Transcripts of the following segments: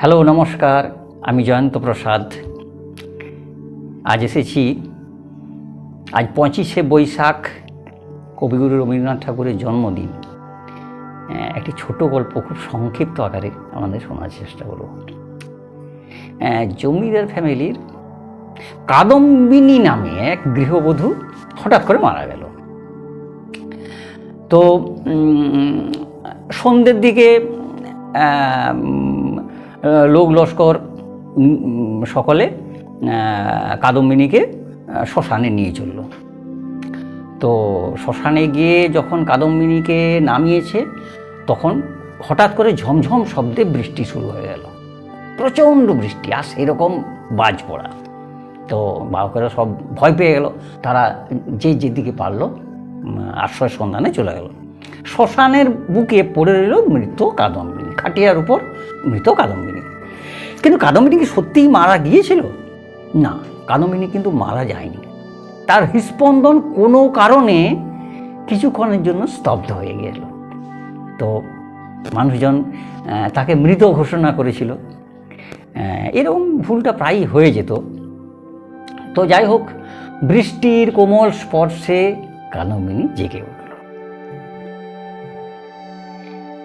Hello, নমস্কার, আমি জয়ন্ত প্রসাদ। আজ এসেছি, আজ পঁচিশে বৈশাখ, কবিগুরু রবীন্দ্রনাথ ঠাকুরের জন্মদিন। একটি ছোট গল্প, খুব সংক্ষিপ্ত আকারে আমাদের শোনার চেষ্টা করব। জমিদার ফ্যামিলির কাদম্বিনী নামে এক গৃহবধূ হঠাৎ করে মারা গেল। তো সন্ধ্যের দিকে লোক লস্কর সকলে কাদম্বিনীকে শ্মশানে নিয়ে চলল। তো শ্মশানে গিয়ে যখন কাদম্বিনীকে নামিয়েছে তখন হঠাৎ করে ঝমঝম শব্দে বৃষ্টি শুরু হয়ে গেল। প্রচণ্ড বৃষ্টি আর সেরকম বাজ পড়া। তো বাহকেরা সব ভয় পেয়ে গেল। তারা যে যেদিকে পারল উম, আশ্রয় সন্ধানে চলে গেল। শ্মশানের বুকে পড়ে রইল মৃত কাদম্বিনী খাটিয়ার উপর মৃত কাদম্বিনী। কিন্তু কাদম্বিনী কি সত্যিই মারা গিয়েছিল? না, কাদম্বিনী কিন্তু মারা যায়নি। তার হৃস্পন্দন কোনো কারণে কিছুক্ষণের জন্য স্তব্ধ হয়ে গেল। তো মানুষজন তাকে মৃত ঘোষণা করেছিল। এরকম ভুলটা প্রায়ই হয়ে যেত। তো যাই হোক, বৃষ্টির কোমল স্পর্শে কাদম্বিনী জেগে উঠল।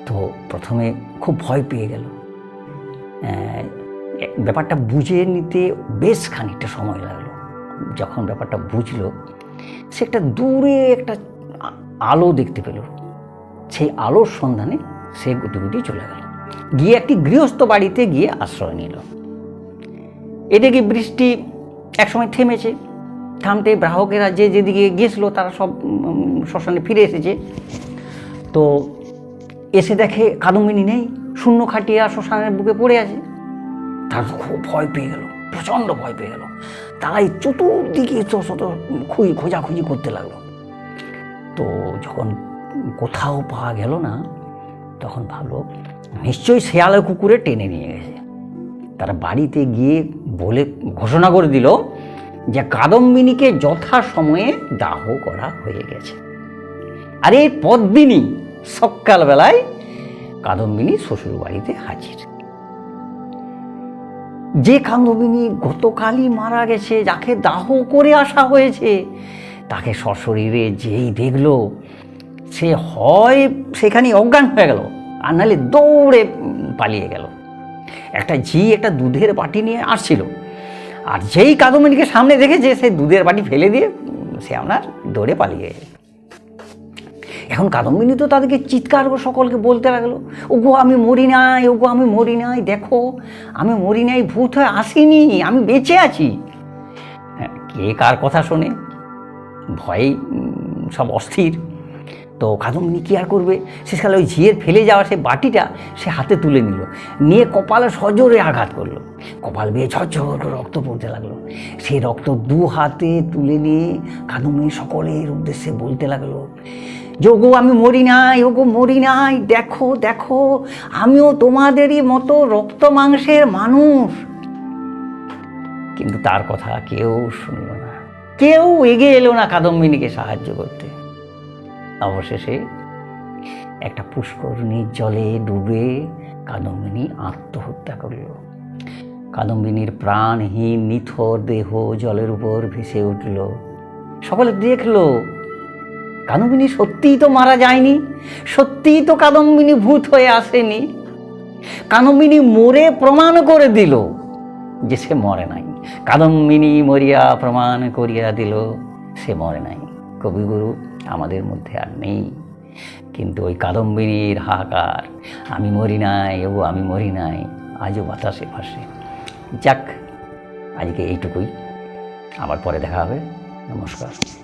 তো প্রথমে খুব ভয় পেয়ে গেল। ব্যাপারটা বুঝে নিতে বেশ খানিকটা সময় লাগল। যখন ব্যাপারটা বুঝলো, সে একটা দূরে একটা আলো দেখতে পেল। সেই আলোর সন্ধানে সে গুটি চলে গেল। গিয়ে একটি গৃহস্থ বাড়িতে গিয়ে আশ্রয় নিল। এদিকে বৃষ্টি একসময় থেমেছে। থামতে গ্রাহকেরা যে যেদিকে গিয়েছিল তারা সব শ্মশানে ফিরে এসেছে। তো এসে দেখে কাদম্বিনী নেই। শূন্য খাটিয়া শ্মশানের বুকে পড়ে আছে। তার খুব ভয় পেয়ে গেল, প্রচণ্ড ভয় পেয়ে গেল। তারাই চতুর্দিকে শত খুঁজি, খোঁজাখুঁজি করতে লাগল। তো যখন কোথাও পাওয়া গেল না, তখন ভাবলো, নিশ্চয়ই শেয়ালে কুকুরে টেনে নিয়ে গেছে। তারা বাড়িতে গিয়ে বলে, ঘোষণা করে দিল যে কাদম্বিনীকে যথা সময়ে দাহ করা হয়ে গেছে। আর এই পদ্মিনী সকালবেলায় কাদম্বিনী শ্বশুর বাড়িতে হাজির। যে কাদম্বিনী গতকালই মারা গেছে, যাকে দাহ করে আসা হয়েছে, তাকে সশরীরে যেই দেখল, সে হয় সেখানে অজ্ঞান হয়ে গেল আর নাহলে দৌড়ে পালিয়ে গেল। একটা ঝি একটা দুধের বাটি নিয়ে আসছিল আর যেই কাদম্বিনীকে সামনে দেখেছে, সে দুধের বাটি ফেলে দিয়ে সে আপনার দৌড়ে পালিয়ে এখন কাদম্বিনী তো তাদেরকে চিৎকার করে সকলকে বলতে লাগল ওগো আমি মরি নাই ওগো আমি মরি নাই দেখো আমি মরি নাই ভূত হয়ে আসিনি আমি বেঁচে আছি। হ্যাঁ, কে কার কথা শোনে? ভয়ে সব অস্থির। তো কাদম্বিনী কী আর করবে? শেষকালে ওই ঝিয়ের ফেলে যাওয়া সে বাটিটা সে হাতে তুলে নিল নিয়ে কপালে সজোরে আঘাত করল। কপাল বেয়ে ঝরঝর করে রক্ত পড়তে লাগল। সেই রক্ত দু হাতে তুলে নিয়ে কাদম্বিনী সকলের উদ্দেশ্যে বলতে লাগল যোগো, আমি মরি নাই, ওগো, মরি নাই, দেখো দেখো, আমিও তোমাদেরই মতো রক্ত মাংসের মানুষ। কিন্তু তার কথা কেউ শুনল না। কেউ এগিয়ে এলো না কাদম্বিনীকে সাহায্য করতে। অবশেষে একটা পুষ্করণীর জলে ডুবে কাদম্বিনী আত্মহত্যা করল। কাদম্বিনীর প্রাণহীন নিথর দেহ জলের উপর ভেসে উঠল। সকলে দেখল কাদম্বিনী সত্যিই তো মারা যায়নি, সত্যিই তো কাদম্বিনী ভূত হয়ে আসেনি। কাদম্বিনী মরে প্রমাণ করে দিল যে সে মরে নাই। কাদম্বিনী মরিয়া প্রমাণ করিয়া দিল সে মরে নাই। কবিগুরু, আমাদের মধ্যে আর নেই। কিন্তু ওই কাদম্বিনীর হাহাকার, আমি মরি নাই, ও আমি মরি নাই, আজও বাতাসে ভাসে। যাক, আজকে এইটুকুই। আবার পরে দেখা হবে। নমস্কার।